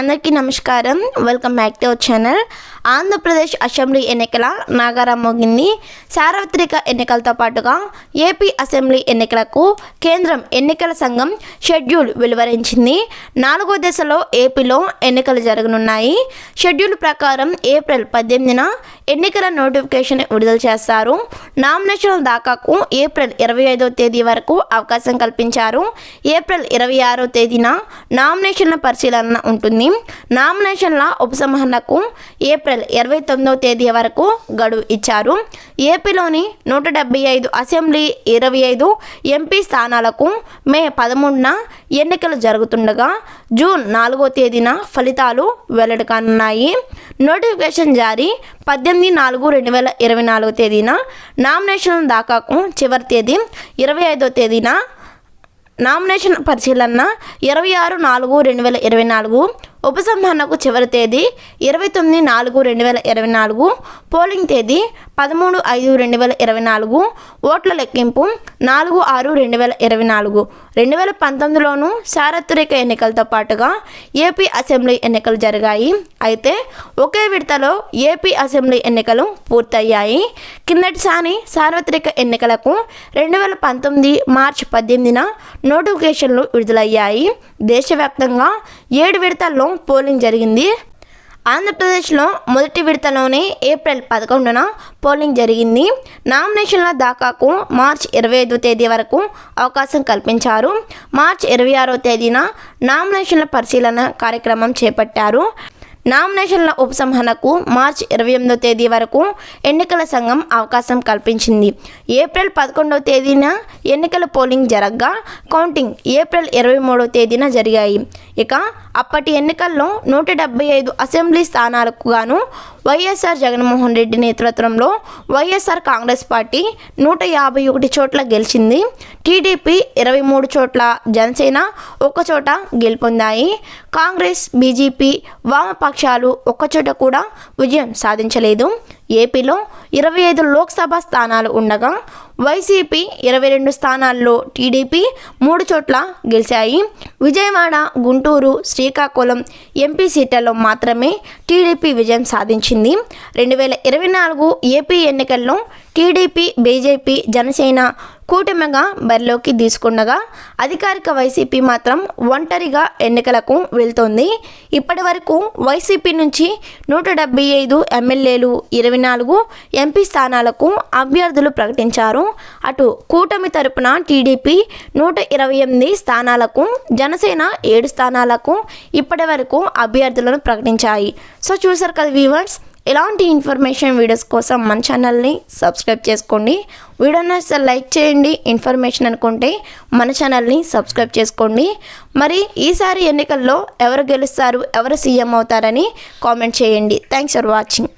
అందరికీ నమస్కారం. Welcome back to our channel Andhra Pradesh assembly ఎన్నికల నాగారం మోగింది. సార్వత్రిక ఎన్నికలతో పాటుగా ఏపీ అసెంబ్లీ ఎన్నికలకు కేంద్రం ఎన్నికల సంఘం షెడ్యూల్ వెలువరించింది. నాలుగో దశలో ఏపీలో ఎన్నికలు జరగనున్నాయి. షెడ్యూల్ ప్రకారం ఏప్రిల్ పద్దెనిమిదిన ఎన్నికల నోటిఫికేషన్ విడుదల చేస్తారు. నామినేషన్ల దాకాకు ఏప్రిల్ ఇరవై ఐదో తేదీ వరకు అవకాశం కల్పించారు. ఏప్రిల్ ఇరవై ఆరో తేదీన నామినేషన్ల పరిశీలన ఉంటుంది. నామినేషన్ల ఉపసంహరణకు ఏప్రిల్ ఇరవై తొమ్మిదో తేదీ వరకు గడువు ఇచ్చారు. ఏపీలోని నూట డెబ్బై ఐదు అసెంబ్లీ ఇరవై ఐదు ఎంపీ స్థానాలకు మే పదమూడున ఎన్నికలు జరుగుతుండగా జూన్ నాలుగో తేదీన ఫలితాలు వెల్లడి కానున్నాయి నోటిఫికేషన్ జారీ పద్దెనిమిది నాలుగు రెండు వేల ఇరవై నాలుగో తేదీన నామినేషన్ దాకాకు చివరి తేదీ ఇరవై ఐదో తేదీన నామినేషన్ పరిశీలన ఇరవై ఆరు నాలుగు రెండు వేల ఇరవై నాలుగు ఉపసంహరణకు చివరి తేదీ ఇరవై తొమ్మిది నాలుగు రెండు వేల ఇరవై నాలుగు పోలింగ్ తేదీ పదమూడు ఐదు రెండు వేల ఇరవై నాలుగు ఓట్ల లెక్కింపు నాలుగు ఆరు రెండు వేల ఇరవై నాలుగు. రెండు వేల పంతొమ్మిదిలోనూ సార్వత్రిక ఎన్నికలతో పాటుగా ఏపీ అసెంబ్లీ ఎన్నికలు జరిగాయి. అయితే ఒకే విడతలో ఏపీ అసెంబ్లీ ఎన్నికలు పూర్తయ్యాయి. కిందటిసారి సార్వత్రిక ఎన్నికలకు రెండు వేల పంతొమ్మిది మార్చి పద్దెనిమిదిన నోటిఫికేషన్లు విడుదలయ్యాయి. దేశవ్యాప్తంగా ఏడు విడతల్లో పోలింగ్ జరిగింది. ఆంధ్రప్రదేశ్లో మొదటి విడతలోనే ఏప్రిల్ పదకొండున పోలింగ్ జరిగింది. నామినేషన్ల దాకాకు మార్చ్ ఇరవై ఐదో తేదీ వరకు అవకాశం కల్పించారు. మార్చ్ ఇరవై ఆరో తేదీన నామినేషన్ల పరిశీలన కార్యక్రమం చేపట్టారు. నామినేషన్ల ఉపసంహరణకు మార్చి ఇరవై ఎనిమిదో తేదీ వరకు ఎన్నికల సంఘం అవకాశం కల్పించింది. ఏప్రిల్ పదకొండవ తేదీన ఎన్నికల పోలింగ్ జరగ్గా కౌంటింగ్ ఏప్రిల్ ఇరవై మూడవ తేదీన జరిగాయి. ఇక అప్పటి ఎన్నికల్లో నూట డెబ్బై ఐదు అసెంబ్లీ స్థానాలకు గాను వైఎస్ఆర్ జగన్మోహన్ రెడ్డి నేతృత్వంలో వైఎస్ఆర్ కాంగ్రెస్ పార్టీ నూట యాభై ఒకటి చోట్ల గెలిచింది. టీడీపీ ఇరవై మూడు చోట్ల జనసేన ఒకచోట చోట గెలుపొందాయి. కాంగ్రెస్ బీజేపీ వామపక్షాలు ఒక్కచోట కూడా విజయం సాధించలేదు. ఏపీలో ఇరవై ఐదు లోక్సభ స్థానాలు ఉండగా వైసీపీ ఇరవై రెండు స్థానాల్లో టీడీపీ మూడు చోట్ల గెలిచాయి. విజయవాడ గుంటూరు శ్రీకాకుళం ఎంపీ సీట్లలో మాత్రమే టీడీపీ విజయం సాధించింది. రెండు వేల ఇరవై నాలుగు ఏపీ ఎన్నికల్లో టీడీపీ బీజేపీ జనసేన కూటమిగా బరిలోకి తీసుకుండగా అధికారిక వైసీపీ మాత్రం ఒంటరిగా ఎన్నికలకు వెళ్తోంది. ఇప్పటి వరకు వైసీపీ నుంచి నూట డెబ్బై ఐదు ఎమ్మెల్యేలు ఇరవై నాలుగు ఎంపీ స్థానాలకు అభ్యర్థులు ప్రకటించారు. అటు కూటమి తరపున టీడీపీ నూట ఇరవై ఎనిమిది స్థానాలకు జనసేన ఏడు స్థానాలకు ఇప్పటి వరకు అభ్యర్థులను ప్రకటించాయి. సో చూసారు కదా వ్యూవర్స్ ఇలాంటి ఇన్ఫర్మేషన్ వీడియోస్ కోసం మన ఛానల్ని సబ్స్క్రైబ్ చేసుకోండి. వీడియో నచ్చితే లైక్ చేయండి. ఇన్ఫర్మేషన్ అనుకుంటే మన ఛానల్ని సబ్స్క్రైబ్ చేసుకోండి. మరి ఈసారి ఎన్నికల్లో ఎవరు గెలుస్తారు ఎవరు సీఎం అవుతారని కామెంట్ చేయండి. Thanks for watching